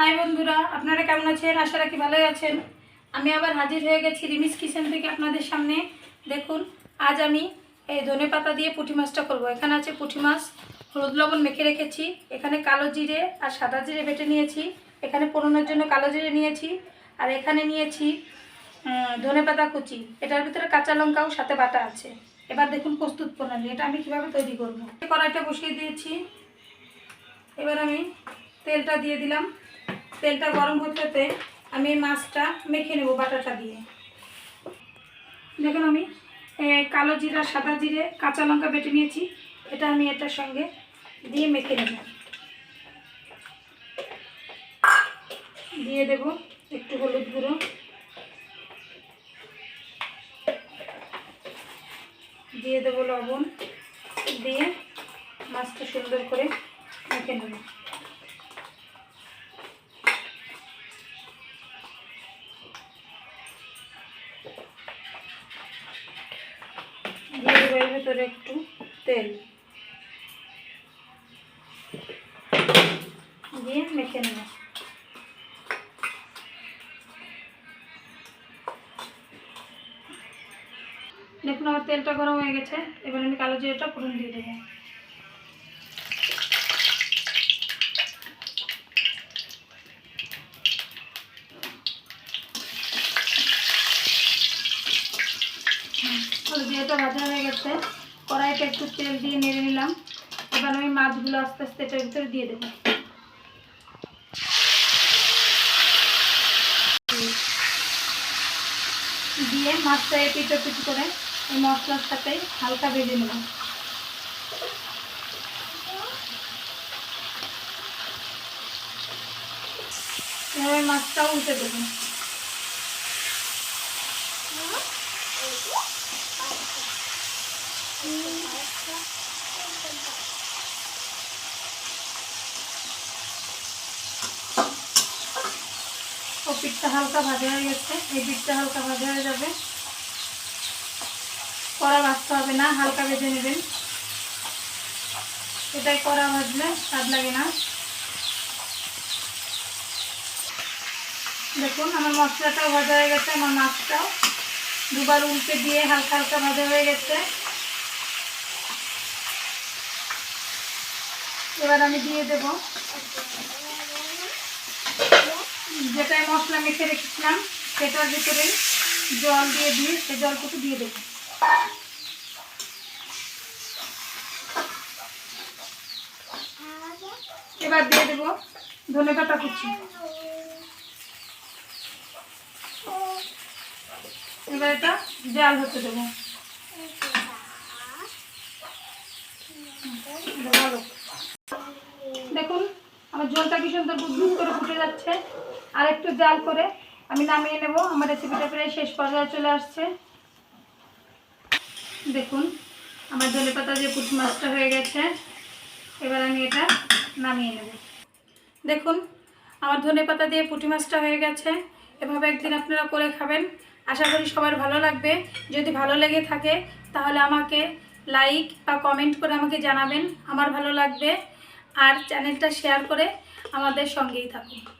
High বন্ধুরা, আপনারা কেমন আছেন? আশা রাখি ভালোই আছেন। আমি আবার হাজির হয়ে গেছি রিমিস কিচেন থেকে আপনাদের সামনে। দেখুন, আজ আমি এই ধনে পাতা দিয়ে পুঁটি মাছটা করব। এখানে আছে পুঁটি মাছ, হলুদ লবণ মেখে রেখেছি। এখানে কালো জিরে আর সাদা জিরে বেটে নিয়েছি। এখানে পোড়ানোর জন্য কালো জিরে নিয়েছি। আর এখানে নিয়েছি ধনে পাতা কুচি। এটার ভিতরে কাঁচা লঙ্কাও, সাথে বাটা আছে। এবার দেখুন প্রস্তুত প্রণালী, এটা আমি কীভাবে তৈরি করব? কড়াইটা বসিয়ে দিয়েছি। এবার আমি তেলটা দিয়ে দিলাম। তেলটা গরম হতে হতে আমি মাছটা মেখে নেব বাটাটা দিয়ে। দেখুন আমি কালো জিরা, সাদা জিরে, কাঁচা লঙ্কা বেটে নিয়েছি, এটা আমি এটার সঙ্গে দিয়ে মেখে নেব। দিয়ে দেব একটু হলুদ গুঁড়ো। দিয়ে দেবো লবণ, দিয়ে মাছটা সুন্দর করে মেখে নেব। ভেতরে একটু তেল। দিয়ে মেখে নেব। দেখুন আমার তেলটা গরম হয়ে গেছে। এবার আমি কালো জিরাটা পুরন দিয়ে দেবো। জিরাটা ভাজা হয়ে গেছে, কড়াইতে একটু তেল দিয়ে নেড়ে নিলাম। এবার আমি মাছগুলো আস্তে আস্তে এটার ভিতরে দিয়ে দেবো। দিয়ে মাছটা পিটো পিটো করে এই মশলার সাথে হালকা ভেজে নিলাম মাছটাও উল্টে দেবো। পিঠটা হালকা ভাজা হয়ে গেছে, এই পিঠটা হালকা ভাজা হয়ে যাবে। কড়া ভাজতে হবে না, হালকা ভেজে নেবেন। এটাই কড়া ভাজলে স্বাদ লাগে না। দেখুন, আমার মশলাটাও ভাজা হয়ে গেছে, আমার মাছটাও। দুবার উল্টে দিয়ে হালকা হালকা ভাজা হয়ে গেছে। এবার আমি দিয়ে দেব। যেটাই মশলা মেখে রেখেছিলাম, সেটার ভিতরে জল দিয়ে দিয়ে, সে জলটুকু দিয়ে দেবো। এবার দিয়ে দেবো ধনে পাতা কুচি। এবার এটা জাল হতে দেবো। দেখুন, আমার জলটা কি সুন্দর বুদবুদ করে ফুটে যাচ্ছে। আর একটু জাল করে আমি নামিয়ে নেব। আমার রেসিপিটা প্রায় শেষ পর্যায়ে চলে আসছে। দেখুন, আমার ধনে পাতা যে পুঁটি মাছটা হয়ে গেছে। এবার আমি এটা নামিয়ে নেব। দেখুন, আমার ধনে পাতা দিয়ে পুঁটি মাছটা হয়ে গেছে। এভাবে একদিন আপনারা করে খাবেন। আশা করি সবার ভালো লাগবে। যদি ভালো লেগে থাকে, তাহলে আমাকে লাইক বা কমেন্ট করে আমাকে জানাবেন। আমার ভালো লাগবে। আর চ্যানেলটা শেয়ার করে আমাদের সঙ্গেই থাকুন।